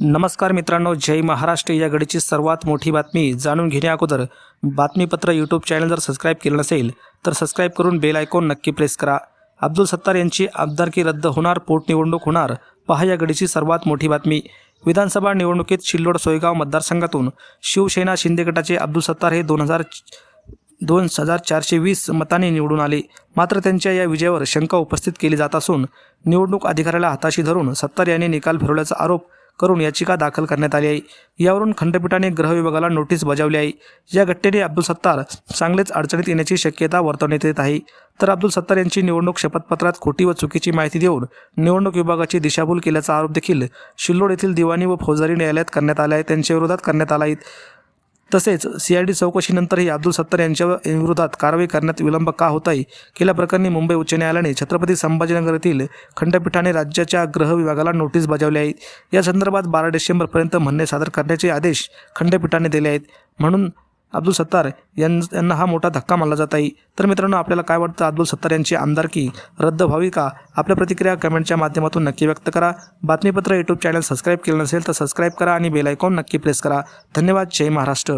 नमस्कार मित्रांनो जय महाराष्ट्र. या घडीची सर्वात मोठी बातमी जाणून घेण्याअगोदर बातमीपत्र यूट्यूब चॅनल जर सबस्क्राईब केलं नसेल तर सबस्क्राईब करून बेल आयकॉन नक्की प्रेस करा. अब्दुल सत्तार यांची आमदारकी रद्द होणार पोटनिवडणूक होणार पहा या घडीची सर्वात मोठी बातमी. विधानसभा निवडणुकीत शिल्लोड सोयगाव मतदारसंघातून शिवसेना शिंदे गटाचे अब्दुल सत्तार हे दोन हजार दोन हजार चारशे वीस मतांनी निवडून आले. मात्र त्यांच्या या विजयावर शंका उपस्थित केली जात असून निवडणूक अधिकाऱ्याला हाताशी धरून सत्तार यांनी निकाल फिरवल्याचा आरोप करून याचिका दाखल करण्यात आली आहे. यावरून खंडपीठाने गृह विभागाला नोटीस बजावली आहे. या घटनेने अब्दुल सत्तार चांगलेच अडचणीत येण्याची शक्यता वर्तवण्यात येत आहे. तर अब्दुल सत्तार यांची निवडणूक शपथपत्रात खोटी व चुकीची माहिती देऊन निवडणूक विभागाची दिशाभूल केल्याचा आरोप देखील शिल्लोड येथील दिवाणी व फौजदारी न्यायालयात करण्यात आला आहे. त्यांच्याविरोधात करण्यात आला आहे. तसेच सीआयडी चौकशीनंतरही अब्दुल सत्तार यांच्या विरोधात कारवाई करण्यात विलंब का होत आहे केल्याप्रकरणी मुंबई उच्च न्यायालयाने छत्रपती संभाजीनगर येथील खंडपीठाने राज्याच्या गृह विभागाला नोटीस बजावली आहे. या संदर्भात बारा डिसेंबरपर्यंत म्हणणे सादर करण्याचे आदेश खंडपीठाने दिले आहेत. म्हणून अब्दुल सत्तार यां यांना हा मोठा धक्का मानला जात आहे. तर मित्रांनो आपल्याला काय वाटतं अब्दुल सत्तार यांची आमदारकी रद्द व्हावी का? आपल्या प्रतिक्रिया कमेंटच्या माध्यमातून नक्की व्यक्त करा. बातमीपत्र यूट्यूब चॅनल सबस्क्राईब केलं नसेल तर सबस्क्राईब करा आणि बेलायकॉन नक्की प्रेस करा. धन्यवाद. जय महाराष्ट्र.